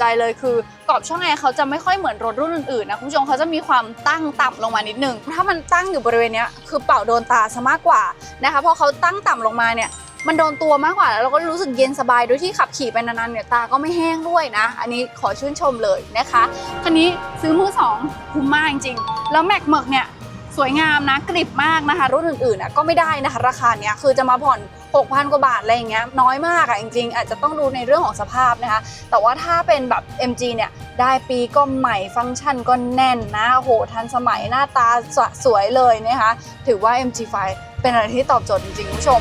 ใจเลยคือกรอบช่องแอร์เขาจะไม่ค่อยเหมือนรถรุ่นอื่นๆนะคุณผู้ชมเขาจะมีความตั้งต่ำลงมานิดนึงถ้ามันตั้งอยู่บริเวณนี้คือเป่าโดนตาซะมากกว่านะคะพราะเขาตั้งต่ำลงมาเนี่ยมันโดนตัวมากกว่าแล้วเราก็รู้สึกเย็นสบายโดยที่ขับขี่ไปนานๆเนี่ยตาก็ไม่แห้งด้วยนะ อันนี้ขอชื่นชมเลยนะคะคันนี้ซื้อมือสองคุ้มมากจริงๆ แล้วแม็กเมิกเนี่ยสวยงามนะกริบมากนะคะ รุ่นอื่นๆนะก็ไม่ได้นะคะ ราคาเนี้ยคือจะมาผ่อน 6,000 กว่าบาทอะไรอย่างเงี้ยน้อยมากอะจริง ๆ อาจจะต้องดูในเรื่องของสภาพนะคะ แต่ว่าถ้าเป็นแบบ MG เนี่ยได้ปีก็ใหม่ฟังก์ชันก็แน่นนะโอ้โหทันสมัยหน้าตาสะสวยเลยนะคะ ถือว่า MG5 เป็นอะไรที่ตอบโจทย์จริงๆคุณผู้ชม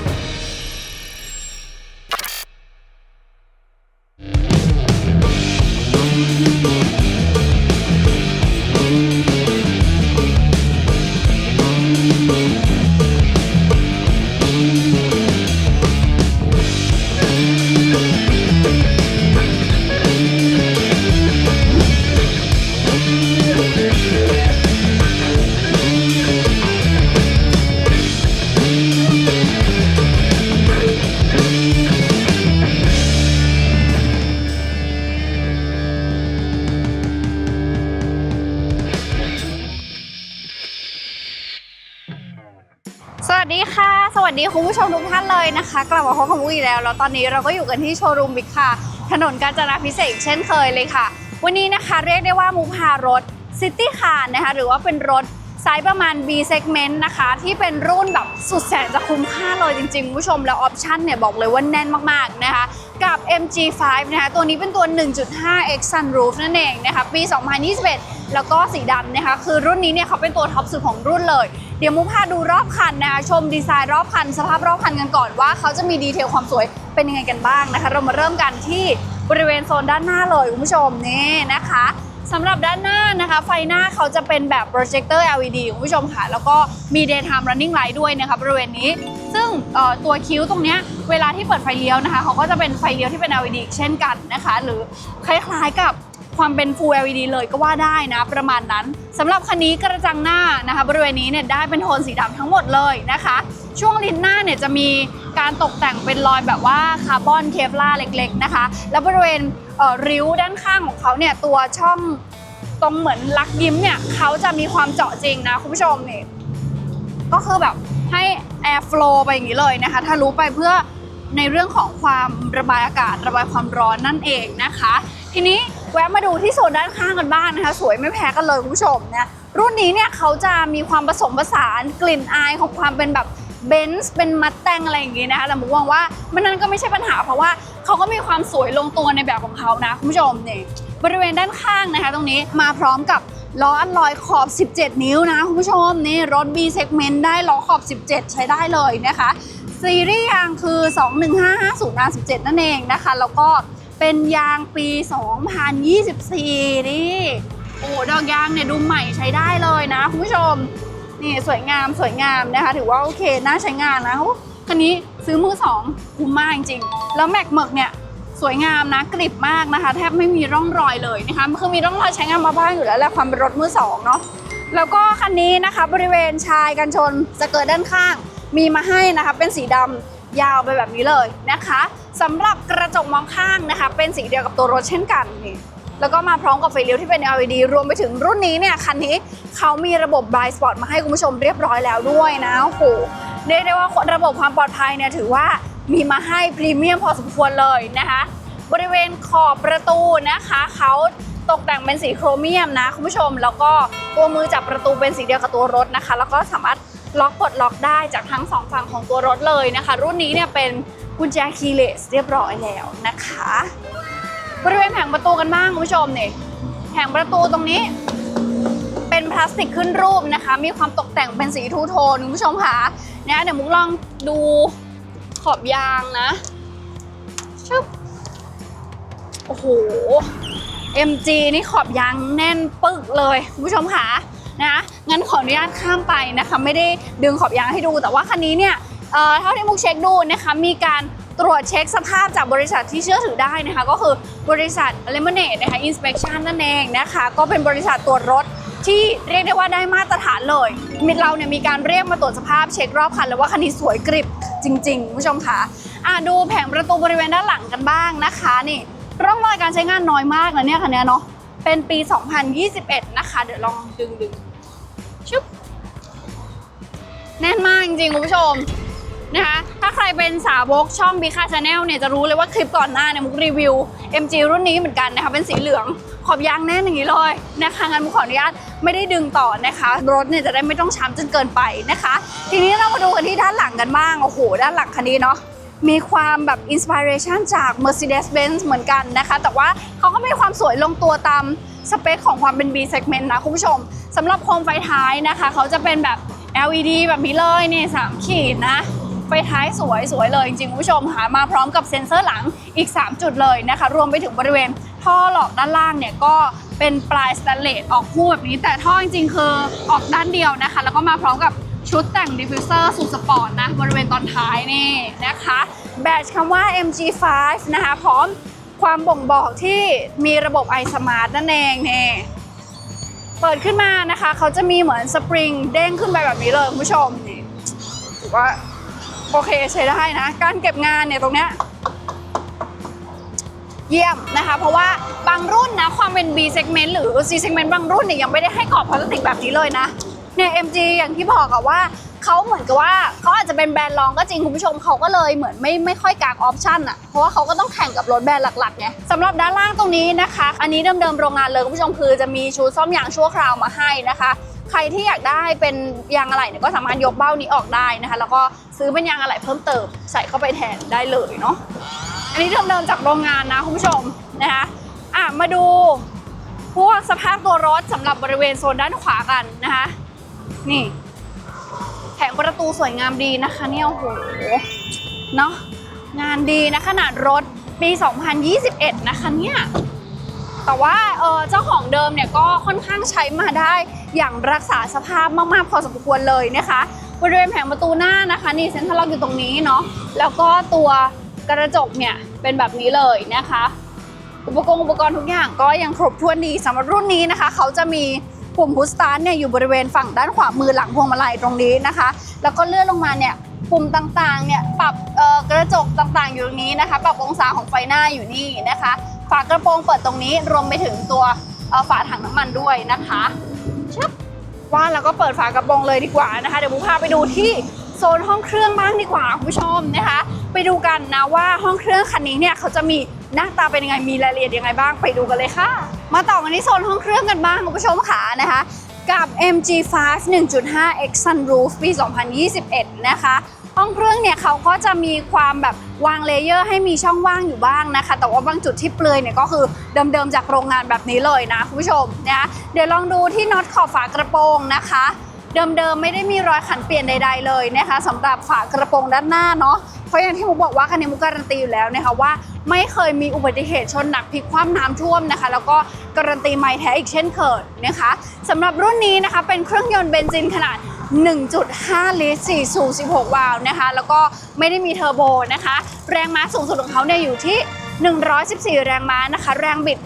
นะคะกลับมาพบกับมุกอีกแล้ว แล้วตอนนี้เราก็อยู่กันที่โชว์รูมบิ๊กค่ะ ถนนกาญจนาพิเศษกเช่นเคยเลยค่ะ วันนี้นะคะเรียกได้ว่ามุกพารถซิตี้คาร์นะคะหรือว่าเป็นรถไซส์ประมาณ B segment นะคะ ที่เป็นรุ่นแบบสุดแสนจะคุ้มค่าเลยจริงๆผู้ชมแล้วออปชั่นเนี่ยบอกเลยว่าแน่นมากๆนะคะกับ MG5 นะคะตัวนี้เป็นตัว 1.5X Sunroof นั่นเองนะคะปี 2021 แล้วก็สีดำนะคะคือรุ่นนี้เนี่ยเขาเป็นตัวท็อปสุดของรุ่นเลย เดี๋ยวมุกพาดูรอบคันนะคะชมดีไซน์รอบคัน สภาพรอบคันกันก่อนว่าเขาจะมีดีเทลความสวยเป็นยังไงกันบ้างนะคะ เรามาเริ่มกันที่บริเวณโซนด้านหน้าเลยคุณผู้ชมนี่นะคะสำหรับด้านหน้านะคะ ไฟหน้าเขาจะเป็นแบบโปรเจคเตอร์ LED คุณผู้ชมค่ะ แล้วก็มี daytime running light ด้วยนะคะบริเวณนี้ ซึ่งตัวคิ้วตรงนี้เวลาที่เปิดไฟเลี้ยวนะคะ เขาก็จะเป็นไฟเลี้ยวที่เป็น LED เช่นกันนะคะ หรือคล้ายๆกับ ความเป็น Full LED เลยก็ว่าได้นะ ประมาณนั้นสำหรับคันนี้กระจังหน้านะคะบริเวณนี้เนี่ยได้เป็นโทนสีดำทั้งหมดเลยนะคะ ช่วงลิ้นหน้าเนี่ยจะมีการตกแต่งเป็นรอยแบบว่าคาร์บอนเคฟล่าเล็กๆนะคะ แล้วบริเวณเริ้วด้านข้างของเขาเนี่ยตัวช่องตรงเหมือนลักยิ้มเนี่ยเขาจะมีความเจาะจริงนะคุณผู้ชมนี่ก็คือแบบให้ air flow ไปอย่างนี้เลยนะคะทะลุไปเพื่อในเรื่องของความระบายอากาศระบายความร้อนนั่นเองนะคะ ทีนี้ แวะมาดูที่โซนด้านข้างกันบ้างนะคะ สวยไม่แพ้กันเลยคุณผู้ชมนะรุ่นนี้เนี่ยเขาจะมีความผสมผสานกลิ่นอายของความเป็นแบบเบนซ์เป็นมัดแตงอะไรอย่างงี้นะคะแต่มุกมองว่ามันนั้นก็ไม่ใช่ปัญหาเพราะว่าเขาก็มีความสวยลงตัวในแบบของเขานะคุณผู้ชมนี่บริเวณด้านข้างนะคะ ตรงนี้มาพร้อมกับล้ออัลลอยขอบ 17 นิ้วนะคุณผู้ชมนี่รถ B segment ได้ล้อขอบ 17 ใช้ได้เลยนะคะ ซีรีส์ยางคือ 21550 R17 นั่นเองนะคะ แล้วก็ เป็นยางปี 2024 นี่โอ้ดอกยางเนี่ยดูใหม่ใช้ได้เลยนะคุณผู้ชม นี่สวยงามสวยงามนะคะ ถือว่าโอเคน่าใช้งานนะคันนี้ซื้อมือสองคุ้มมากจริงๆ แล้วแม็กเมิกเนี่ยสวยงามนะกริบมากนะคะ แทบไม่มีร่องรอยเลยนะคะคือมีร่องรอยใช้งานมาบ้างอยู่แล้วแหละความเป็นรถมือสองเนาะแล้วก็คันนี้นะคะบริเวณชายกันชนสเกิร์ตด้านข้าง มีมาให้นะคะเป็นสีดำยาวไปแบบนี้เลยนะคะ สำหรับกระจกมองข้างนะคะ เป็นสีเดียวกับตัวรถเช่นกันนี่แล้วก็มาพร้อมกับไฟเลี้ยวที่เป็น LED รวมไปถึงรุ่นนี้เนี่ยคันนี้เขามีระบบ blind spot มาให้คุณผู้ชมเรียบร้อยแล้วด้วยนะโอ้โหเรียกได้ว่าระบบความปลอดภัยเนี่ยถือว่ามีมาให้พรีเมียมพอสมควรเลยนะคะ บริเวณขอบประตูนะคะเขาตกแต่งเป็นสีโครเมียมนะคุณผู้ชม แล้วก็ตัวมือจับประตูเป็นสีเดียวกับตัวรถนะคะ แล้วก็สามารถล็อกปลดล็อกได้จากทั้งสองฝั่งของตัวรถเลยนะคะ รุ่นนี้เนี่ยเป็น กุญแจคีย์เลสเรียบร้อยแล้วนะคะ บริเวณแผงประตูกันบ้างคุณผู้ชมนี่แผงประตูตรงนี้เป็นพลาสติกขึ้นรูปนะคะ มีความตกแต่งเป็นสีทูโทนคุณผู้ชมค่ะเนี่ยเดี๋ยวมุกลองดูขอบยางนะชึบโอ้โห MG นี่ขอบยางแน่นปึกเลยคุณผู้ชมค่ะนะงั้นขออนุญาตข้ามไปนะคะ ไม่ได้ดึงขอบยางให้ดู แต่ว่าคันนี้เนี่ย เท่าที่มุกเช็คดูนะคะมีการตรวจเช็คสภาพจากบริษัทที่เชื่อถือได้นะคะ ก็คือบริษัท Lemonade นะคะ Inspection นั่นเองนะคะ ก็เป็นบริษัทตรวจรถที่เรียกได้ว่าได้มาตรฐานเลยมิดเราเนี่ยมีการเรียกมาตรวจสภาพเช็ครอบคันแล้วว่าคันนี้สวยกริบจริงๆผู้ชมค่ะอะดูแผงประตูบริเวณด้านหลังกันบ้างนะคะนี่ร่องรอยการใช้งานน้อยมากนะเนี่ยคันเนี้เนาะเป็นปี 2021 นะคะ เดี๋ยวลองดึงดึงชุบแน่นมากจริงๆคุณผู้ชม นะคะ ถ้าใครเป็นสาวกช่อง b ีคาชาแนลเนี่ยจะรู้เลยว่าคลิปก่อนหน้าเนี่ยมุกรีวิว MG รุ่นนี้เหมือนกันนะคะเป็นสีเหลืองขอบยางแน่นอย่างนี้เลยนะคะงั้นมุกขออนุญาตไม่ได้ดึงต่อนะคะรถเนี่ยจะได้ไม่ต้องช้ำจนเกินไปนะคะ ทีนี้เรามาดูกันที่ด้านหลังกันบ้างโอ้โหด้านหลังคันนี้เนาะมีความแบบอินสปิเรชันจาก Mercedes-Benz เหมือนกันนะคะ แต่ว่าเขาก็มีความสวยลงตัวตามสเปคของความเป็น B segment นะคุณผู้ชมสำหรับโคมไฟท้ายนะคะ เขาจะเป็นแบบ LED แบบนี้เลยนี่สามขีดนะ ไฟท้ายสวยสวยเลยจริงๆคุณผู้ชมค่ะมาพร้อมกับเซ็นเซอร์หลังอีก 3 จุดเลยนะคะ รวมไปถึงบริเวณท่อหลอกด้านล่างเนี่ยก็เป็นปลายสแตนเลสออกคู่แบบนี้ แต่ท่อจริงๆคือออกด้านเดียวนะคะ แล้วก็มาพร้อมกับชุดแต่งดิฟฟิวเซอร์สุดสปอร์ตนะ บริเวณตอนท้ายนี่นะคะ แบตคำว่า MG5 นะคะ พร้อมความบ่งบอกที่มีระบบ iSmart นั่นเองนี่เปิดขึ้นมานะคะ เขาจะมีเหมือนสปริงเด้งขึ้นไปแบบนี้เลยคุณผู้ชมนี่ถือว่า โอเคใช้ได้นะ การเก็บงานเนี่ยตรงเนี้ยเยี่ยมนะคะ เพราะว่าบางรุ่นนะ ความเป็น B segment หรือ C segment บางรุ่นเนี่ยยังไม่ได้ให้กรอบพลาสติกแบบนี้เลยนะเนี่ย MG อย่างที่บอกอะว่าเขาเหมือนกับว่าเขาอาจจะเป็นแบรนด์รองก็จริงคุณผู้ชมเขาก็เลยเหมือนไม่ไม่ค่อยกางออปชั่นอะเพราะว่าเขาก็ต้องแข่งกับรถแบรนด์หลักๆไงสำหรับด้านล่างตรงนี้นะคะ อันนี้เดิมๆโรงงานเลยคุณผู้ชมคือจะมีชุดซ่อมยางชั่วคราวมาให้นะคะ ใครที่อยากได้เป็นยางอะไหล่เนี่ยก็สามารถยกเบ้านี้ออกได้นะคะ แล้วก็ซื้อเป็นยางอะไหล่เพิ่มเติมใส่เข้าไปแทนได้เลยเนาะอันนี้เดิมๆจากโรงงานนะคุณผู้ชมนะคะอะมาดูพวกสภาพตัวรถสำหรับบริเวณโซนด้านขวากันนะคะนี่แผงประตูสวยงามดีนะคะเนี่ยโอ้โหเนาะงานดีนะขนาดรถปี 2021 นะคะเนี่ย แต่ว่าเออเจ้าของเดิมเนี่ยก็ค่อนข้างใช้มาได้อย่างรักษาสภาพมากๆพอสมควรเลยนะคะบริเวณแผงประตูหน้านะคะนี่เซ็นทรัลล็อกอยู่ตรงนี้เนาะแล้วก็ตัวกระจกเนี่ยเป็นแบบนี้เลยนะคะ อุปกรณ์อุปกรณ์ทุกอย่างก็ยังครบถ้วนดีสำหรับรุ่นนี้นะคะ เขาจะมีปุ่มพุชสตาร์ทเนี่ยอยู่บริเวณฝั่งด้านขวามือหลังพวงมาลัยตรงนี้นะคะ แล้วก็เลื่อนลงมาเนี่ยปุ่มต่างๆเนี่ยปรับกระจกต่างๆอยู่ตรงนี้นะคะ ปรับองศาของไฟหน้าอยู่นี่นะคะ ฝากระโปรงเปิดตรงนี้รวมไปถึงตัวฝาถังน้ำมันด้วยนะคะชึบว่าแล้วก็เปิดฝากระโปรงเลยดีกว่านะคะ เดี๋ยวบูพาไปดูที่โซนห้องเครื่องบ้างดีกว่าคุณผู้ชมนะคะ ไปดูกันนะว่าห้องเครื่องคันนี้เนี่ยเขาจะมีหน้าตาเป็นยังไงมีรายละเอียดยังไงบ้างไปดูกันเลยค่ะ มาต่อกันที่โซนห้องเครื่องกันบ้างคุณผู้ชมค่ะนะคะกับ MG5 1.5 X Sunroof ปี 2021 นะคะ ห้องเครื่องเนี่ยเขาก็จะมีความแบบวางเลเยอร์ให้มีช่องว่างอยู่บ้างนะคะ แต่ว่าบางจุดที่เปลือยเนี่ยก็คือเดิมๆจากโรงงานแบบนี้เลยนะคุณผู้ชมนะคะเดี๋ยวลองดูที่น็อตขอบฝากระโปรงนะคะเดิมๆไม่ได้มีรอยขันเปลี่ยนใด ๆ เลยนะคะสำหรับฝากระโปรงด้านหน้าเนาะเพราะอย่างที่มุกบอกว่าคันนี้มุกการันตีอยู่แล้วนะคะว่าไม่เคยมีอุบัติเหตุชนหนักพลิกคว่ำน้ำท่วมนะคะ แล้วก็การันตีไม่แท้อีกเช่นเคยนะคะสำหรับรุ่นนี้นะคะเป็นเครื่องยนต์เบนซินขนาด 1.5 ลิตร4สูบ16 วาล์วนะคะ แล้วก็ไม่ได้มีเทอร์โบนะคะ แรงม้าสูงสุดของเขาเนี่ยอยู่ที่ 114 แรงม้านะคะ แรงบิด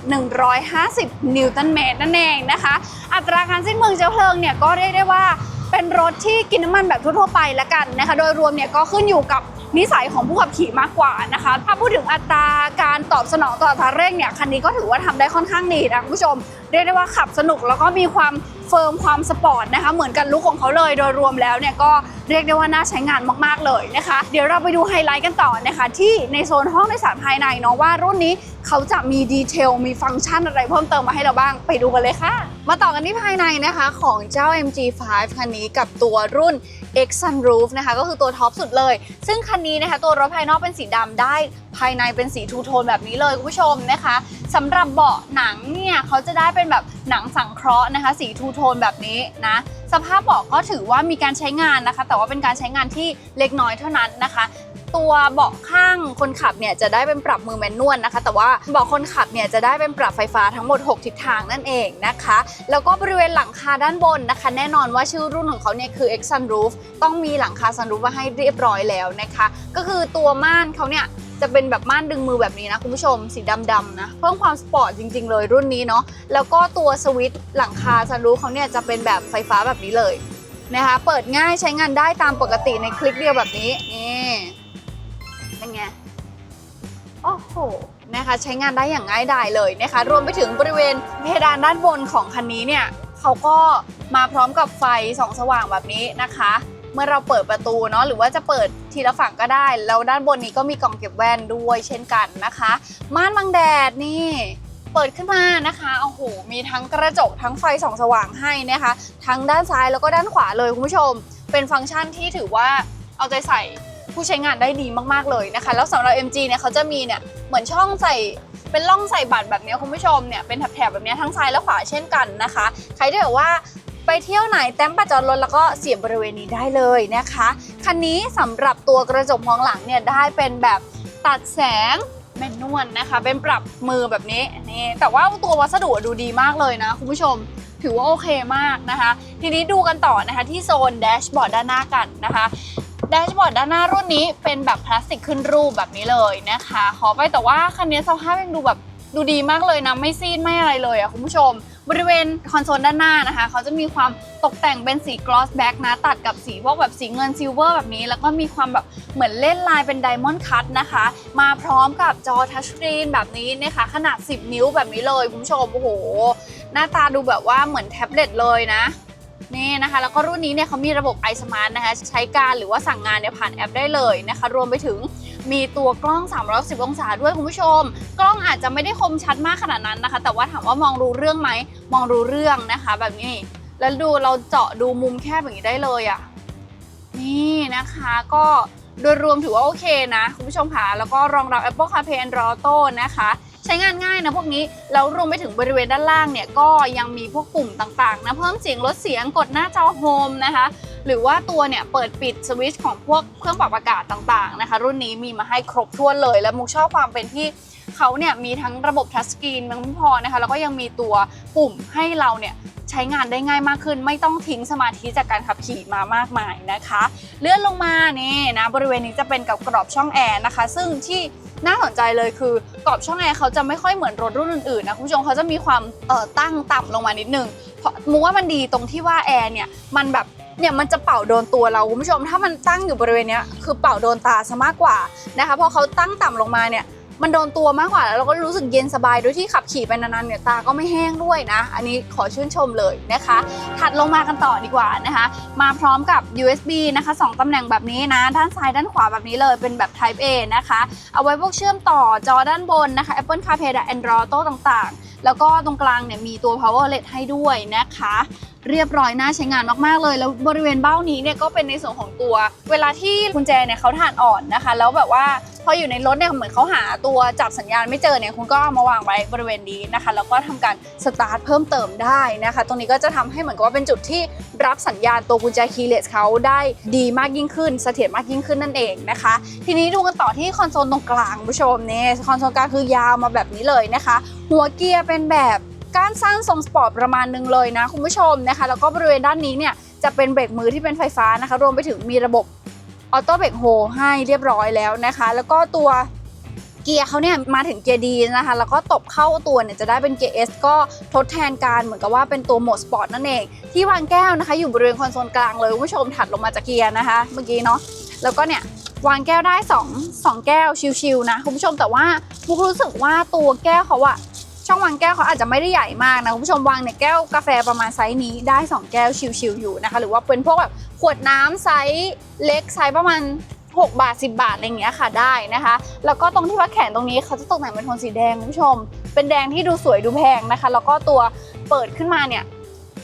150 นิวตันเมตรนั่นเองนะคะ อัตราการสิ้นเปลืองเชื้อเพลิงเนี่ยก็เรียกได้ว่าเป็นรถที่กินน้ำมันแบบทั่วๆไปละกันนะคะ โดยรวมเนี่ยก็ขึ้นอยู่กับ นิสัยของผู้ขับขี่มากกว่านะคะ ถ้าพูดถึงอัตราการตอบสนองต่ออัตราเร่งเนี่ยคันนี้ก็ถือว่าทำได้ค่อนข้างดีนะคุณผู้ชมเรียกได้ว่าขับสนุกแล้วก็มีความเฟิร์มความสปอร์ตนะคะเหมือนกันลุคของเขาเลยโดยรวมแล้วเนี่ยก็เรียกได้ว่าน่าใช้งานมากๆเลยนะคะ เดี๋ยวเราไปดูไฮไลท์กันต่อนะคะที่ในโซนห้องโดยสารภายในเนาะว่ารุ่นนี้เขาจะมีดีเทลมีฟังก์ชันอะไรเพิ่มเติมมาให้เราบ้างไปดูกันเลยค่ะ มาต่อกันที่ภายในนะคะของเจ้า MG5 คันนี้กับตัวรุ่น X Sunroof นะคะก็คือตัวท็อปสุดเลย ซึ่งคันนี้นะคะตัวรถภายนอกเป็นสีดำได้ภายในเป็นสีทูโทนแบบนี้เลยคุณผู้ชมนะคะสำหรับเบาะหนังเนี่ยเขาจะได้เป็นแบบหนังสังเคราะห์นะคะ สีทูโทนแบบนี้นะสภาพเบาะก็ถือว่ามีการใช้งานนะคะ แต่ว่าเป็นการใช้งานที่เล็กน้อยเท่านั้นนะคะ ตัวเบาะข้างคนขับเนี่ยจะได้เป็นปรับมือแมนนวลนะคะ แต่ว่าเบาะคนขับเนี่ยจะได้เป็นปรับไฟฟ้าทั้งหมด 6 ทิศทางนั่นเองนะคะ แล้วก็บริเวณหลังคาด้านบนนะคะ แน่นอนว่าชื่อรุ่นของเขาเนี่ยคือ X Sunroof ต้องมีหลังคา sunroof มาให้เรียบร้อยแล้วนะคะ ก็คือตัวม่านเขาเนี่ยจะเป็นแบบม่านดึงมือแบบนี้นะคุณผู้ชมสีดำๆนะ เพิ่มความสปอร์ตจริง ๆ เลยรุ่นนี้เนาะแล้วก็ตัวสวิตช์หลังคา sunroof เขาเนี่ยจะเป็นแบบไฟฟ้าแบบนี้เลยนะคะ เปิดง่ายใช้งานได้ตามปกติในคลิกเดียวแบบนี้นี่ โอ้โหนะคะใช้งานได้อย่างง่ายดายเลยนะคะ รวมไปถึงบริเวณเพดานด้านบนของคันนี้เนี่ยเขาก็มาพร้อมกับไฟส่องสว่างแบบนี้นะคะ เมื่อเราเปิดประตูเนาะหรือว่าจะเปิดทีละฝั่งก็ได้ แล้วด้านบนนี้ก็มีกล่องเก็บแว่นด้วยเช่นกันนะคะ ม่านบังแดดนี่เปิดขึ้นมานะคะโอ้โหมีทั้งกระจกทั้งไฟส่องสว่างให้นะคะ ทั้งด้านซ้ายแล้วก็ด้านขวาเลยคุณผู้ชม เป็นฟังก์ชันที่ถือว่าเอาใจใส่ ผู้ใช้งานได้ดีมากๆเลยนะคะ แล้วสำหรับ MG เนี่ยเขาจะมีเนี่ยเหมือนช่องใส่เป็นร่องใส่บัตรแบบนี้คุณผู้ชมเนี่ยเป็นแถบๆแบบนี้ทั้งซ้ายและขวาเช่นกันนะคะ ใครที่แบบว่าไปเที่ยวไหนแต้มประจอดรถแล้วก็เสียบบริเวณนี้ได้เลยนะคะ คันนี้สำหรับตัวกระจกมองหลังเนี่ยได้เป็นแบบตัดแสงแมนนวลนะคะ เป็นปรับมือแบบนี้นี่แต่ว่าตัววัสดุดูดีมากเลยนะคุณผู้ชมถือว่าโอเคมากนะคะ ทีนี้ดูกันต่อนะคะที่โซนแดชบอร์ดด้านหน้ากันนะคะ แดชบอร์ดด้านหน้ารุ่นนี้เป็นแบบพลาสติกขึ้นรูปแบบนี้เลยนะคะ ขอไปแต่ว่าคันนี้สภาพยังดูแบบดูดีมากเลยนะ ไม่ซีดไม่อะไรเลยอะคุณผู้ชม บริเวณคอนโซลด้านหน้านะคะ เขาจะมีความตกแต่งเป็นสีกลอสแบ็กนะ ตัดกับสีพวกแบบสีเงินซิลเวอร์แบบนี้ แล้วก็มีความแบบเหมือนเล่นลายเป็นไดมอนด์คัตนะคะ มาพร้อมกับจอทัชสกรีนแบบนี้นะคะ ขนาด 10 นิ้วแบบนี้เลยคุณผู้ชมโอ้โห หน้าตาดูแบบว่าเหมือนแท็บเล็ตเลยนะ นี่นะคะ แล้วก็รุ่นนี้เนี่ยเขามีระบบ iSmart นะคะ ใช้การหรือว่าสั่งงานเนี่ยผ่านแอปได้เลยนะคะ รวมไปถึงมีตัวกล้อง310องศาด้วยคุณผู้ชม กล้องอาจจะไม่ได้คมชัดมากขนาดนั้นนะคะ แต่ว่าถามว่ามองรู้เรื่องไหม มองรู้เรื่องนะคะ แบบนี้ แล้วดูเราเจาะดูมุมแคบอย่างนี้ได้เลยอะ่ะ นี่นะคะก็โดยรวมถือว่าโอเคนะ คุณผู้ชมค่ะ แล้วก็รองรับ Apple CarPlay Android Auto นะคะ ใช้งานง่ายนะพวกนี้ แล้วรวมไปถึงบริเวณด้านล่างเนี่ยก็ยังมีพวกปุ่มต่างๆนะเพิ่มเสียงลดเสียงกดหน้าจอโฮมนะคะหรือว่าตัวเนี่ยเปิดปิดสวิตช์ของพวกเครื่องปรับอากาศต่างๆนะคะ รุ่นนี้มีมาให้ครบถ้วนเลยและมุกชอบความเป็นที่ เขาเนี่ยมีทั้งระบบทัชสกรีนมันพอนะคะแล้วก็ยังมีตัวปุ่มให้เราเนี่ยใช้งานได้ง่ายมากขึ้น ไม่ต้องทิ้งสมาธิจากการขับขี่มามากมายนะคะ เลื่อนลงมานี่นะบริเวณนี้จะเป็นกับกรอบช่องแอร์นะคะ ซึ่งที่น่าสนใจเลยคือกรอบช่องแอร์เขาจะไม่ค่อยเหมือนรถรุ่นอื่นๆนะคุณผู้ชมเขาจะมีความเอ่อตั้งต่ำลงมานิดนึงเพราะมูว่ามันดีตรงที่ว่าแอร์เนี่ยมันแบบเนี่ยมันจะเป่าโดนตัวเราคุณผู้ชมถ้ามันตั้งอยู่บริเวณนี้คือเป่าโดนตาซะมากกว่านะคะเพราะเขาตั้งต่ำลงมาเนี่ย มันโดนตัวมากกว่าแล้วเราก็รู้สึกเย็นสบายโดยที่ขับขี่ไปนานๆเนี่ยตาก็ไม่แห้งด้วยนะ อันนี้ขอชื่นชมเลยนะคะ ถัดลงมากันต่อดีกว่านะคะ มาพร้อมกับ USB นะคะ 2 ตำแหน่งแบบนี้นะ ด้านซ้ายด้านขวาแบบนี้เลยเป็นแบบ Type A นะคะ เอาไว้พวกเชื่อมต่อจอด้านบนนะคะ Apple CarPlay และ Android โต้ต่างๆ แล้วก็ตรงกลางเนี่ยมีตัว Power LED ให้ด้วยนะคะ เรียบร้อยน่าใช้งานมากๆเลย แล้วบริเวณเบ้านี้เนี่ยก็เป็นในส่วนของตัว เวลาที่กุญแจเนี่ยเขาถ่านอ่อนนะคะ แล้วแบบว่าพออยู่ในรถเนี่ยเหมือนเขาหาตัวจับสัญญาณไม่เจอเนี่ยคุณก็เอามาวางไว้บริเวณนี้นะคะ แล้วก็ทำการสตาร์ทเพิ่มเติมได้นะคะ ตรงนี้ก็จะทำให้เหมือนกับว่าเป็นจุดที่รับสัญญาณตัวกุญแจคีย์เลสเขาได้ดีมากยิ่งขึ้นเสถียรมากยิ่งขึ้นนั่นเองนะคะ ทีนี้ดูกันต่อที่คอนโซลตรงกลางคุณผู้ชมเนี่ยคอนโซลกลางคือยาวมาแบบนี้เลยนะคะ หัวเกียร์เป็น็นแบบก้านสั้นทรงสปอร์ตประมาณนึงเลยนะคุณผู้ชมนะคะแล้วก็บริเวณด้านนี้เนี่ยจะเป็นเบรกมือที่เป็นไฟฟ้านะคะ รวมไปถึงมีระบบออโต้เบรกโฮให้เรียบร้อยแล้วนะคะ แล้วก็ตัวเกียร์เขาเนี่ยมาถึงเกียร์ดีนะคะ แล้วก็ตบเข้าตัวเนี่ยจะได้เป็นเกียร์ S ก็ทดแทนการเหมือนกับว่าเป็นตัวโหมดสปอร์ตนั่นเอง ที่วางแก้วนะคะ อยู่บริเวณคอนโซลกลางเลยคุณผู้ชมถัดลงมาจากเกียร์นะคะ เมื่อกี้เนาะแล้วก็เนี่ยวางแก้วได้ 2 2 แก้วชิวๆนะคุณผู้ชมแต่ว่ามุกรู้สึกว่าตัวแก้วเขาอะ ช่องวางแก้วเขาอาจจะไม่ได้ใหญ่มากนะคุณผู้ชมวางเนี่ยแก้วกาแฟประมาณไซส์นี้ได้ 2 แก้วชิวๆอยู่นะคะ หรือว่าเป็นพวกแบบขวดน้ำไซส์เล็กไซส์ประมาณ6บาท 10 บาทอะไรอย่างเงี้ยค่ะได้นะคะ แล้วก็ตรงที่ว่าแขนตรงนี้เขาจะตกแต่งเป็นโทนสีแดงคุณผู้ชม เป็นแดงที่ดูสวยดูแพงนะคะ แล้วก็ตัวเปิดขึ้นมาเนี่ย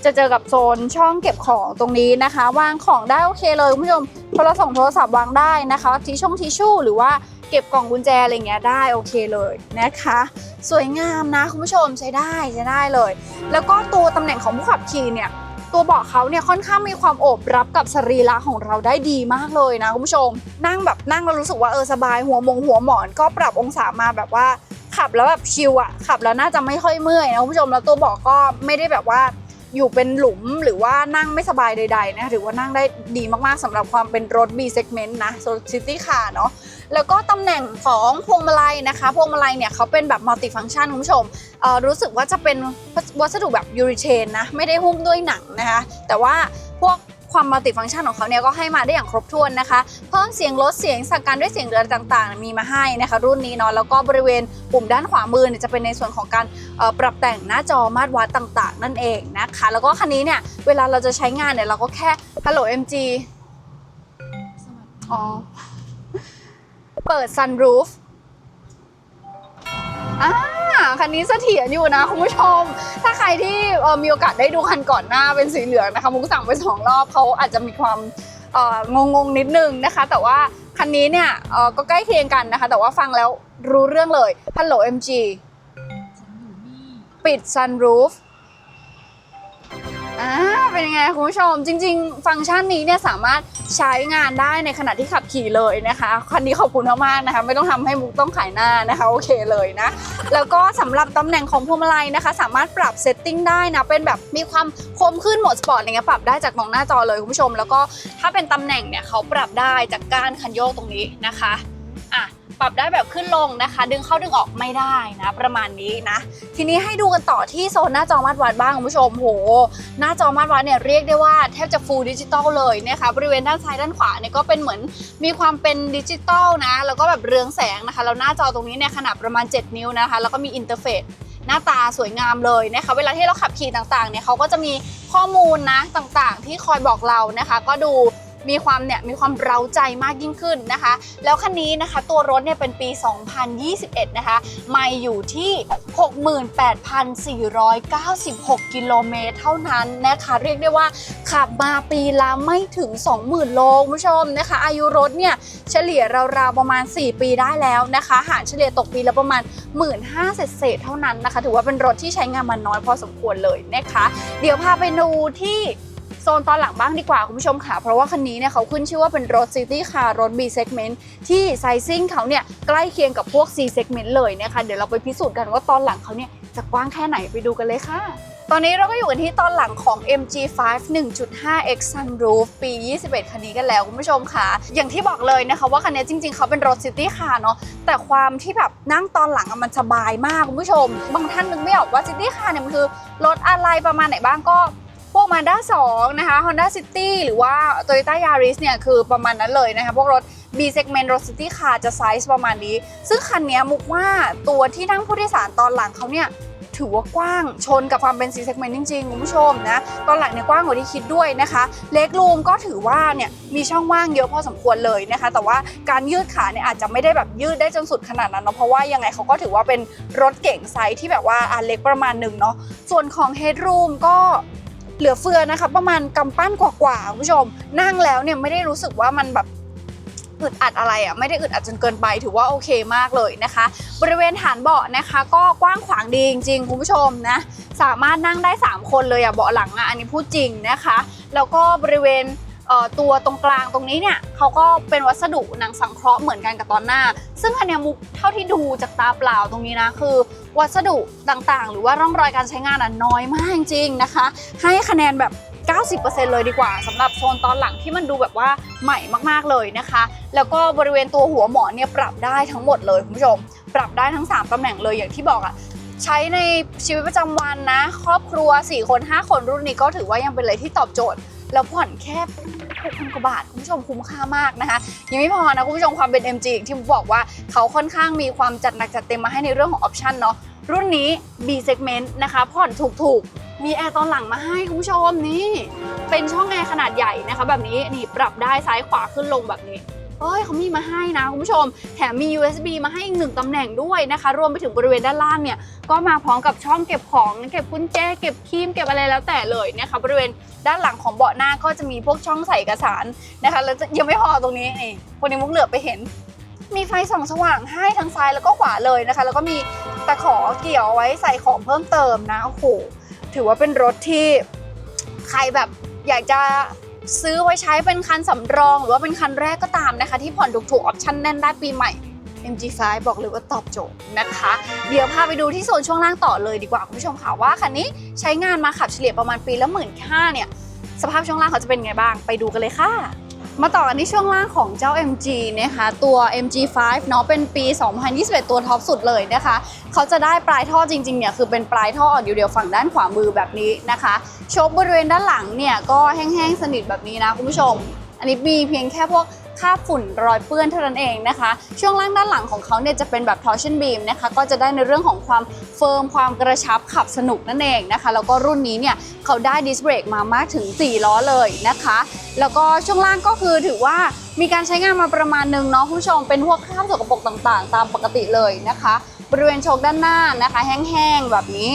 จะเจอกับโซนช่องเก็บของตรงนี้นะคะ วางของได้โอเคเลยคุณผู้ชมโทรศัพท์โทรศัพท์วางได้นะคะทิชชงทิชชู่หรือว่าเก็บกล่องกุญแจอะไรเงี้ยได้โอเคเลยนะคะ สวยงามนะคุณผู้ชมใช้ได้ใช้ได้เลย แล้วก็ตัวตำแหน่งของผู้ขับขี่เนี่ยตัวเบาะเขาเนี่ยค่อนข้างมีความโอบรับกับสรีระของเราได้ดีมากเลยนะคุณผู้ชม นั่งแบบนั่งแล้วรู้สึกว่าเออสบายหัวมงหัวหมอนก็ปรับองศามาแบบว่าขับแล้วแบบชิลอะขับแล้วน่าจะไม่ค่อยเมื่อยนะคุณผู้ชมแล้วตัวเบาะก็ไม่ได้แบบว่า อยู่เป็นหลุมหรือว่านั่งไม่สบายใดๆนะหรือว่านั่งได้ดีมากๆสำหรับความเป็นรถ B segment นะ so city car เนาะแล้วก็ตำแหน่งของพวงมาลัยนะคะ พวงมาลัยเนี่ยเขาเป็นแบบมัลติฟัง c t ชันคุณผู้ชมรู้สึกว่าจะเป็นวัสดุแบบยูริเทนนะ ไม่ได้หุ้มด้วยหนังนะคะ แต่ว่าพวก ความมัลติฟังก์ชันของเขาเนี่ยก็ให้มาได้อย่างครบถ้วนนะคะ เพิ่มเสียงลดเสียงสั่งการด้วยเสียงเรือต่างๆ มีมาให้นะคะ รุ่นนี้เนาะแล้วก็บริเวณปุ่มด้านขวามือเนี่ยจะเป็นในส่วนของการปรับแต่งหน้าจอมาตรวัดต่าง ๆ นั่นเองนะคะ แล้วก็คันนี้เนี่ยเวลาเราจะใช้งานเนี่ยเราก็แค่ Hello MG อ๋อเปิด sunroof อ่าคันนี้เสถียรอยู่นะคุณผู้ชม ถ้าใครที่มีโอกาสได้ดูคันก่อนหน้าเป็นสีเหลืองนะคะมุกสั่งไปสองรอบเขาอาจจะมีความงงงนิดนึงนะคะ แต่ว่าคันนี้เนี่ยก็ใกล้เคียงกันนะคะ แต่ว่าฟังแล้วรู้เรื่องเลยฮัลโหล MG ปิดซันรูฟ อ่าเป็นยังไงคุณผู้ชมจริง ๆ ฟังก์ชันนี้เนี่ยสามารถใช้งานได้ในขณะที่ขับขี่เลยนะคะคันนี้ขอบคุณมากๆนะคะไม่ต้องทำให้มุกต้องขายหน้านะคะโอเคเลยนะแล้วก็สำหรับตำแหน่งของพวงมาลัยนะคะ สามารถปรับเซตติ้งได้นะเป็นแบบมีความคมขึ้นโหมดสปอร์ตอะไรเงี้ยปรับได้จากตรงหน้าจอเลยคุณผู้ชม แล้วก็ถ้าเป็นตำแหน่งเนี่ยเขาปรับได้จากก้านคันโยกตรงนี้นะคะอะ ปรับได้แบบขึ้นลงนะคะ ดึงเข้าดึงออกไม่ได้นะ ประมาณนี้นะ ทีนี้ให้ดูกันต่อที่โซนหน้าจอมาตรวัดบ้างคุณผู้ชมโห หน้าจอมาตรวัดเนี่ยเรียกได้ว่าแทบจะฟูลดิจิตอลเลยนะคะบริเวณด้านซ้ายด้านขวาเนี่ยก็เป็นเหมือนมีความเป็นดิจิตอลนะแล้วก็แบบเรืองแสงนะคะแล้วหน้าจอตรงนี้เนี่ยขนาดประมาณ 7 นิ้วนะคะ แล้วก็มีอินเทอร์เฟซหน้าตาสวยงามเลยนะคะเวลาที่เราขับขี่ต่างๆเนี่ยเขาก็จะมีข้อมูลนะต่างๆ ที่คอยบอกเรานะคะ ก็ดู มีความเนี่ยมีความเร้าใจมากยิ่งขึ้นนะคะ แล้วคันนี้นะคะตัวรถเนี่ยเป็นปี 2021 นะคะ ไม่อยู่ที่ 68,496 กิโลเมตรเท่านั้นนะคะเรียกได้ว่าขับมาปีละไม่ถึง 20,000 โลคุณผู้ชมนะคะ อายุรถเนี่ยเฉลี่ยราวๆประมาณ 4 ปีได้แล้วนะคะ หารเฉลี่ยตกปีละประมาณ 1 5 0 0 0เศษเท่านั้นนะคะ ถือว่าเป็นรถที่ใช้งานมาน้อยพอสมควรเลยนะคะ เดี๋ยวพาไปดูที่ ซนตอนหลังบ้างดีกว่าคุณผู้ชมค่ะ เพราะว่าคันนี้เนี่ยเขาขึ้นชื่อว่าเป็นรถซิตี้คาร์รถ B segment ที่ไซซิ่งเขาเนี่ยใกล้เคียงกับพวก C segment เลยนะคะเดี๋ยวเราไปพิสูจน์กันว่าตอนหลังเขาเนี่ยจะกว้างแค่ไหนไปดูกันเลยค่ะตอนนี้เราก็อยู่กันที่ตอนหลังของ MG5 1.5X Sunroof ปี 21 คันนี้กันแล้วคุณผู้ชมค่ะ อย่างที่บอกเลยนะคะว่าคันนี้จริง ๆ เขาเป็นรถซิตี้คาร์เนาะ แต่ความที่แบบนั่งตอนหลังมันสบายมากคุณผู้ชม บางท่านนึกไม่ออกว่าซิตี้คาร์เนี่ยมันคือรถอะไรประมาณไหนบ้างก็ พวก Mazda 2นะคะ Honda City หรือว่า Toyota Yaris เนี่ย คือประมาณนั้นเลยนะคะ พวกรถ B segment รถ City Car จะไซส์ประมาณนี้ ซึ่งคันนี้มุกว่าตัวที่นั่งผู้โดยสารตอนหลังเขาเนี่ยถือว่ากว้างชนกับความเป็น C segment จริงๆ คุณผู้ชมนะ ตอนหลังเนี่ยกว้างกว่าที่คิดด้วยนะคะ เล็กรูมก็ถือว่าเนี่ยมีช่องว่างเยอะพอสมควรเลยนะคะ แต่ว่าการยืดขาเนี่ยอาจจะไม่ได้แบบยืดได้จนสุดขนาดนั้นเนาะเพราะว่ายังไงเขาก็ถือว่าเป็นรถเก่งไซส์ที่แบบว่าอะเล็กประมาณหนึ่งเนาะส่วนของ headroom ก็ เหลือเฟือนะคะประมาณกำปั้นกว่าๆคุณผู้ชม นั่งแล้วเนี่ยไม่ได้รู้สึกว่ามันแบบอึดอัดอะไรอะไม่ได้อึดอัดจนเกินไปถือว่าโอเคมากเลยนะคะ บริเวณฐานเบาะนะคะ ก็กว้างขวางดีจริงๆคุณผู้ชมนะสามารถนั่งได้ 3 คนเลยอะเบาะหลังอะอันนี้พูดจริงนะคะ แล้วก็บริเวณ ตัวตรงกลางตรงนี้เนี่ยเขาก็เป็นวัสดุหนังสังเคราะห์เหมือนกันกับตอนหน้า ซึ่งอันเนี้ยมุกเท่าที่ดูจากตาเปล่าตรงนี้นะคือ วัสดุต่างๆ หรือว่าร่องรอยการใช้งานอะน้อยมากจริงนะคะ ให้คะแนนแบบ 90%เลยดีกว่าสำหรับโซนตอนหลังที่มันดูแบบว่าใหม่มากๆเลยนะคะ แล้วก็บริเวณตัวหัวหมอนเนี่ยปรับได้ทั้งหมดเลยคุณผู้ชม ปรับได้ทั้ง 3ตำแหน่งเลยอย่างที่บอกอะใช้ในชีวิตประจำวันนะ ครอบครัว 4 คน 5 คนรุ่นนี้ก็ถือว่ายังเป็นอะไรที่ตอบโจทย์ แล้วผ่อนแค่6,000กว่าบาท คุณผู้ชมคุ้มค่ามากนะคะ ยังไม่พอนะคุณผู้ชมความเป็น MG อีกที่บอกว่าเขาค่อนข้างมีความจัดหนักจัดเต็มมาให้ในเรื่องของออปชันเนาะรุ่นนี้ B segment นะคะผ่อนถูกๆ มีแอร์ตอนหลังมาให้คุณผู้ชมนี่ เป็นช่องแอร์ขนาดใหญ่นะคะ แบบนี้นี่ปรับได้ซ้ายขวาขึ้นลงแบบนี้ เอ้ยเขามีมาให้นะคุณผู้ชม แถมมี USB มาให้อีกหนึ่งตำแหน่งด้วยนะคะ รวมไปถึงบริเวณด้านล่างเนี่ย ก็มาพร้อมกับช่องเก็บของ เก็บกุญแจ เก็บครีม เก็บอะไรแล้วแต่เลยนะคะ บริเวณด้านหลังของเบาะหน้าก็จะมีพวกช่องใส่เอกสารนะคะ แล้วยังไม่พอตรงนี้นี่คนนี้มุกเหลือไปเห็น มีไฟส่องสว่างให้ทั้งซ้ายแล้วก็ขวาเลยนะคะ แล้วก็มีตะขอเกี่ยวไว้ใส่ของเพิ่มเติมนะ โอ้โห ถือว่าเป็นรถที่ใครแบบอยากจะ ซื้อไว้ใช้เป็นคันสำรอง หรือว่าเป็นคันแรกก็ตามนะคะ ที่ผ่อนถูกๆออปชั่นแน่นได้ปีใหม่ MG5 บอกเลยว่าตอบโจทย์นะคะ เดี๋ยวพาไปดูที่โซนช่วงล่างต่อเลยดีกว่าคุณผู้ชมค่ะว่าคันนี้ใช้งานมาขับเฉลี่ยประมาณปีละหมื่นห้าเนี่ยสภาพช่วงล่างเขาจะเป็นไงบ้างไปดูกันเลยค่ะ มาต่อกันที่ช่วงล่างของเจ้า MG นะคะตัว MG5 เนาะเป็นปี 2021 ตัวท็อปสุดเลยนะคะ เขาจะได้ปลายท่อจริงๆเนี่ยคือเป็นปลายท่อออกเดียวๆฝั่งด้านขวามือแบบนี้นะคะโชคบริเวณด้านหลังเนี่ยก็แห้งๆสนิทแบบนี้นะคุณผู้ชม อันนี้มีเพียงแค่พวกคราบฝุ่นรอยเปื้อนเท่านั้นเองนะคะ ช่วงล่างด้านหลังของเขาเนี่ยจะเป็นแบบ torsion beam นะคะ ก็จะได้ในเรื่องของความเฟิร์มความกระชับขับสนุกนั่นเองนะคะ แล้วก็รุ่นนี้เนี่ยเขาได้ดิสเบรกมามากถึง 4 ล้อเลยนะคะ แล้วก็ช่วงล่างก็คือถือว่ามีการใช้งานมาประมาณหนึ่งเนาะคุณผู้ชมเป็นพวกคราบสกปรกต่างๆ ตามปกติเลยนะคะ บริเวณโชคด้านหน้านะคะ แห้งๆแบบนี้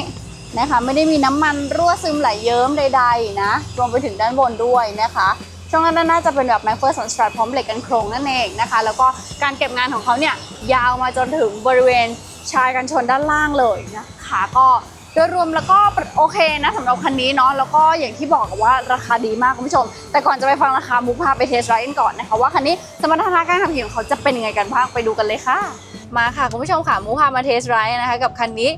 นะคะไม่ได้มีน้ำมันรั่วซึมไหลเยิ้มใดๆนะรวมไปถึงด้านบนด้วยนะคะช่วงด้านหน้าจะเป็นแบบ m a c p h e r s o n Strap พร้อมเหล็กกันโครงนั่นเองนะคะ แล้วก็การเก็บงานของเขาเนี่ยยาวมาจนถึงบริเวณชายกันชนด้านล่างเลยนะคะก็ โดยรวมแล้วก็โอเคนะสำหรับคันนี้เนาะแล้วก็อย่างที่บอกว่าราคาดีมากคุณผู้ชม แต่ก่อนจะไปฟังราคามุกพาไปเทสไรด์กันก่อนนะคะว่าคันนี้สมรรถนะการขับขี่ของเขาจะเป็นยังไงกันบ้างไปดูกันเลยค่ะ มาค่ะคุณผู้ชมค่ะมูพามาเทสไรด์นะคะกับคันนี้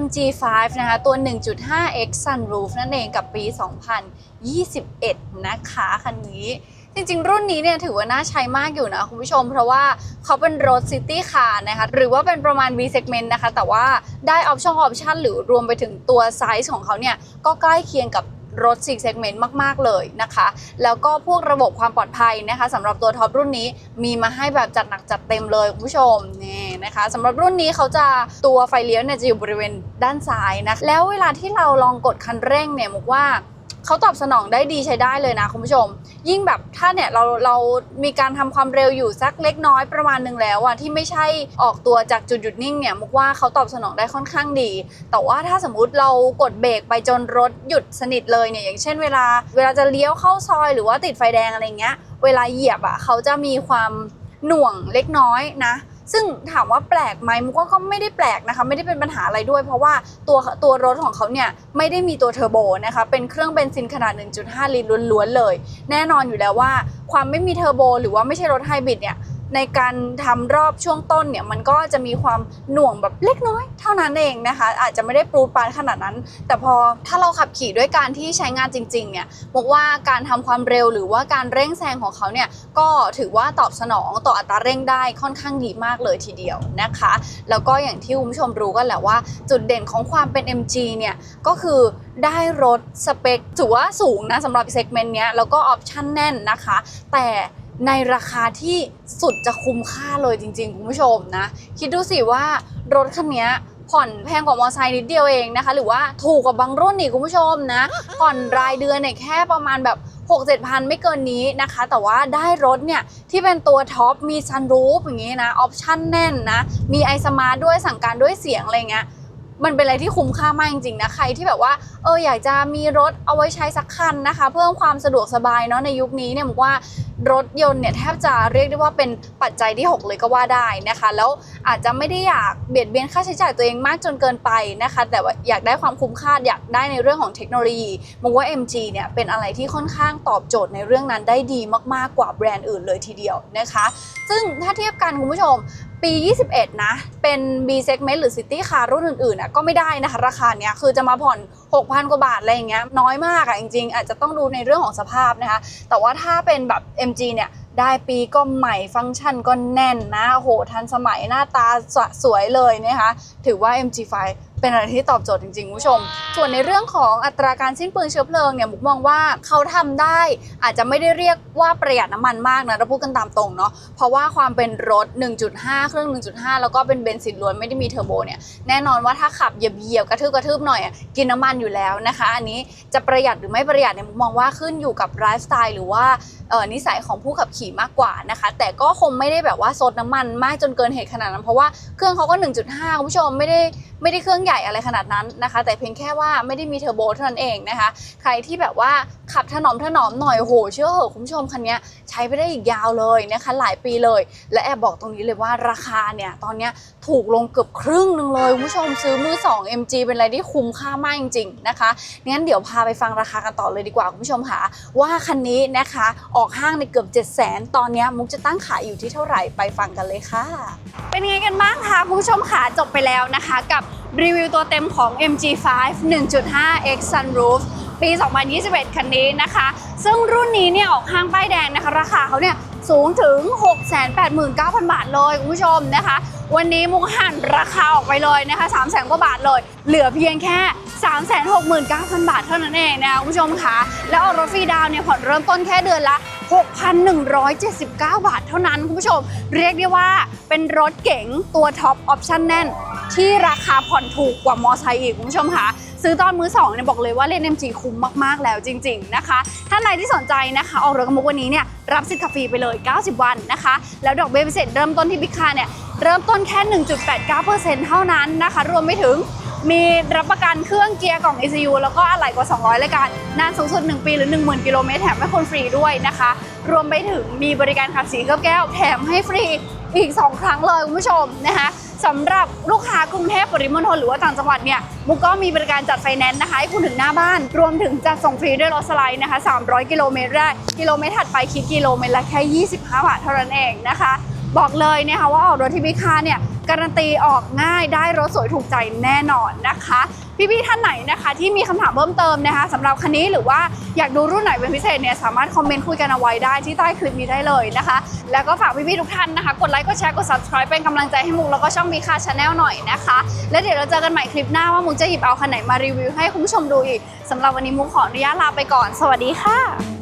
MG5 นะคะตัว 1.5x Sunroof นั่นเองกับปี 2021 นะคะคันนี้ จริงๆ รุ่นนี้เนี่ยถือว่าน่าใช้มากอยู่นะคุณผู้ชม เพราะว่าเขาเป็นรถซิตี้คาร์นะคะหรือว่าเป็นประมาณ V segment นะคะ แต่ว่าได้ออปชั่นออปชั่นหรือรวมไปถึงตัวไซส์ของเขาเนี่ยก็ใกล้เคียงกับรถ6 segment มาก ๆ เลยนะคะ แล้วก็พวกระบบความปลอดภัยนะคะสำหรับตัวท็อปรุ่นนี้มีมาให้แบบจัดหนักจัดเต็มเลยคุณผู้ชมนี่นะคะสำหรับรุ่นนี้เขาจะตัวไฟเลี้ยวเนี่ยจะอยู่บริเวณด้านซ้ายนะแล้วเวลาที่เราลองกดคันเร่งเนี่ยมุกว่า เขาตอบสนองได้ดีใช้ได้เลยนะคุณผู้ชม ยิ่งแบบถ้าเนี่ยเราเรามีการทำความเร็วอยู่สักเล็กน้อยประมาณหนึ่งแล้วอะที่ไม่ใช่ออกตัวจากจุดหยุดนิ่งเนี่ยมุกว่าเขาตอบสนองได้ค่อนข้างดี แต่ว่าถ้าสมมุติเรากดเบรกไปจนรถหยุดสนิทเลยเนี่ยอย่างเช่นเวลา เวลาจะเลี้ยวเข้าซอยหรือว่าติดไฟแดงอะไรเงี้ย เวลาเหยียบอะเขาจะมีความหน่วงเล็กน้อยนะ ซึ่งถามว่าแปลกไหมมุกว่าก็ไม่ได้แปลกนะคะไม่ได้เป็นปัญหาอะไรด้วย เพราะว่าตัวตัวรถของเขาเนี่ยไม่ได้มีตัวเทอร์โบนะคะเป็นเครื่องเบนซินขนาด 1.5 ลิตรล้วนๆเลย แน่นอนอยู่แล้วว่า ความไม่มีเทอร์โบ หรือว่าไม่ใช่รถไฮบริดเนี่ย ในการทำรอบช่วงต้นเนี่ยมันก็จะมีความหน่วงแบบเล็กน้อย เท่านั้นเองนะคะ อาจจะไม่ได้ปรูปานขนาดนั้น แต่พอถ้าเราขับขี่ด้วยการที่ใช้งานจริงๆเนี่ยบอกว่าการทำความเร็วหรือว่าการเร่งแซงของเขาเนี่ยก็ถือว่าตอบสนองต่ออัตราเร่งได้ค่อนข้างดีมากเลยทีเดียวนะคะ แล้วก็อย่างที่คุณผู้ชมรู้กันแหละว่า จุดเด่นของความเป็น MG เนี่ยก็คือได้รถสเปคถือว่าสูงนะสำหรับเซกเมนต์เนี้ยแล้วก็ออปชั่นแน่นนะคะ แต่ ในราคาที่สุดจะคุ้มค่าเลยจริงๆ คุณผู้ชมนะ คิดดูสิว่ารถคันนี้ผ่อนแพงกว่ามอเตอร์ไซค์นิดเดียวเองนะคะ หรือว่าถูกกว่าบางรุ่นนี่คุณผู้ชมนะ ผ่อนรายเดือนเนี่ยแค่ประมาณแบบ6 7พันไม่เกินนี้นะคะ แต่ว่าได้รถเนี่ย ที่เป็นตัวท็อปมีซันรูฟอย่างงี้นะ ออปชั่นแน่นนะ มีไอสมาร์ด้วยสั่งการด้วยเสียงอะไรเงี้ย มันเป็นอะไรที่คุ้มค่ามากจริงๆนะใครที่แบบว่าเอออยากจะมีรถเอาไว้ใช้สักคันนะคะ เพิ่มความสะดวกสบายเนาะในยุคนี้เนี่ยบอกว่ารถยนต์เนี่ยแทบจะเรียกได้ว่าเป็นปัจจัยที่ 6 เลยก็ว่าได้นะคะ แล้วอาจจะไม่ได้อยากเบียดเบียนค่าใช้จ่ายตัวเองมากจนเกินไปนะคะ แต่ว่าอยากได้ความคุ้มค่าอยากได้ในเรื่องของเทคโนโลยีมองว่า MG เนี่ยเป็นอะไรที่ค่อนข้างตอบโจทย์ในเรื่องนั้นได้ดีมากๆกว่าแบรนด์อื่นเลยทีเดียวนะคะ ซึ่งถ้าเทียบกันคุณผู้ชม ปี 21 นะ เป็น B segment หรือ City Car รุ่นอื่นๆนะก็ไม่ได้นะคะ ราคาเนี้ยคือจะมาผ่อน 6,000 กว่าบาท อะไรอย่างเงี้ยน้อยมากอะจริงๆ อาจจะต้องดูในเรื่องของสภาพนะคะ แต่ว่าถ้าเป็นแบบ MG เนี่ยได้ปีก็ใหม่ฟังก์ชันก็แน่นนะโหทันสมัยหน้าตาสวยเลยนะคะ ถือว่า MG5 เป็นอะไรที่ตอบโจทย์จริงๆผู้ชม ส่วนในเรื่องของอัตราการสิ้นเปลืองเชื้อเพลิงเนี่ยมุกมองว่าเขาทำได้อาจจะไม่ได้เรียกว่าประหยัดน้ำมันมากนะเราพูดกันตามตรงเนาะเพราะว่าความเป็นรถ 1.5 เครื่อง 1.5 แล้วก็เป็นเบนซินล้วนไม่ได้มีเทอร์โบเนี่ยแน่นอนว่าถ้าขับเหยียบๆกระทืบกระทืบหน่อยอะกินน้ำมันอยู่แล้วนะคะ อันนี้จะประหยัดหรือไม่ประหยัดเนี่ยมุกมองว่าขึ้นอยู่กับไลฟ์สไตล์หรือว่า นิสัยของผู้ขับขี่มากกว่านะคะ แต่ก็คงไม่ได้แบบว่าซดน้ำมันมากจนเกินเหตุขนาดนั้น เพราะว่าเครื่องเขาก็ 1.5 คุณผู้ชมไม่ได้ไม่ได้เครื่องใหญ่อะไรขนาดนั้นนะคะ แต่เพียงแค่ว่าไม่ได้มีเทอร์โบเท่านั้นเองนะคะ ใครที่แบบว่าขับถนอมถนอมหน่อยโหเชื่อเหอะคุณผู้ชมคันนี้ใช้ไปได้อีกยาวเลยนะคะ หลายปีเลย และแอบบอกตรงนี้เลยว่าราคาเนี่ยตอนนี้ถูกลงเกือบครึ่งหนึงเลยคุณผู้ชมซื้อมือ 2 MG เป็นอะไรที่คุ้มค่ามากจริง ๆนะคะงั้นเดี๋ยวพาไปฟังราคากันต่อเลยดีกว่าคุณผู้ชมค่ะว่าคันนี้นะคะออกห้างในเกือบ 7 0 0 0 0 0 ตอนนี้มุกจะตั้งขายอยู่ที่เท่าไหร่ไปฟังกันเลยค่ะ เป็นไงกันบ้างคะคุณผู้ชมค่ะจบไปแล้วนะคะ กับรีวิวตัวเต็มของ MG5 1.5X Sunroof ปี 2021 คันนี้นะคะ ซึ่งรุ่นนี้เนี่ยออกห้างป้ายแดงนะคะ ราคาเขาเนี่ย สูงถึง 689,000 บาทเลยคุณผู้ชมนะคะ วันนี้มุกหันราคาออกไปเลยนะคะ3 0 0แสนกว่าบาทเลย เหลือเพียงแค่ 369,000 บาทเท่านั้นเองนะคะคุณผู้ชมคะแล้วออรถฟรีดาวเนี่ยผ่อนเริ่มต้นแค่เดือนละ 6,179 บาทเท่านั้นคุณผู้ชม เรียกได้ว่าเป็นรถเก๋งตัวท็อปออปชั่นแน่น ที่ราคาผ่อนถูกกว่ามอไซค์อีกคุณผู้ชมคะ ซื้อตอนมือสองเนี่ยบอกเลยว่าเล่น MG คุ้มมากๆแล้วจริง ๆนะคะ ท่านใดที่สนใจนะคะออกรถกับมุกวันนี้เนี่ยรับสิทธิ์ขับฟรีไปเลย 90 วันนะคะ แล้วดอกเบี้ยพิเศษเริ่มต้นที่บิ๊กคาเนี่ยเริ่มต้นแค่ 1.89%เท่านั้นนะคะ รวมไปถึงมีรับประกันเครื่องเกียร์กล่อง ECU แล้วก็อะไหล่กว่า 200รายการ นานสูงสุด 1 ปีหรือ 10,000 กิโลเมตรแถมให้คนฟรีด้วยนะคะ รวมไปถึงมีบริการขับสีแก้วแถมให้ฟรีอีก 2 ครั้งเลยคุณผู้ชมนะคะ สำหรับลูกค้ากรุงเทพปริมณฑลหรือว่าต่างจังหวัดเนี่ยมุกก็มีบริการจัดไฟแนนซ์นะคะให้คุณถึงหน้าบ้าน รวมถึงจัดส่งฟรีด้วยรถสไลด์นะคะ 300 กิโลเมตรแรกกิโลเมตรถัดไปคิดกิโลเมตรละแค่ 25 บาทเท่านั้นเองนะคะ บอกเลยนะคะว่าออกรถที่มิคาเนี่ยการันตีออกง่ายได้รถสวยถูกใจแน่นอนนะคะ พี่ๆท่านไหนนะคะที่มีคำถามเพิ่มเติมนะคะสำหรับคันนี้หรือว่าอยากดูรุ่นไหนเป็นพิเศษเนี่ยสามารถคอมเมนต์คุยกันเอาไว้ได้ที่ใต้คลิปนี้ได้เลยนะคะ แล้วก็ฝากพี่ๆทุกท่านนะคะ กดไลค์กดแชร์กด subscribe เป็นกำลังใจให้มุกแล้วก็ช่องมีค่าชาแนลหน่อยนะคะ แล้วเดี๋ยวเราเจอกันใหม่คลิปหน้าว่ามุกจะหยิบเอาคันไหนมารีวิวให้คุณผู้ชมดูอีกสำหรับวันนี้มุกขออนุญาตลาไปก่อน สวัสดีค่ะ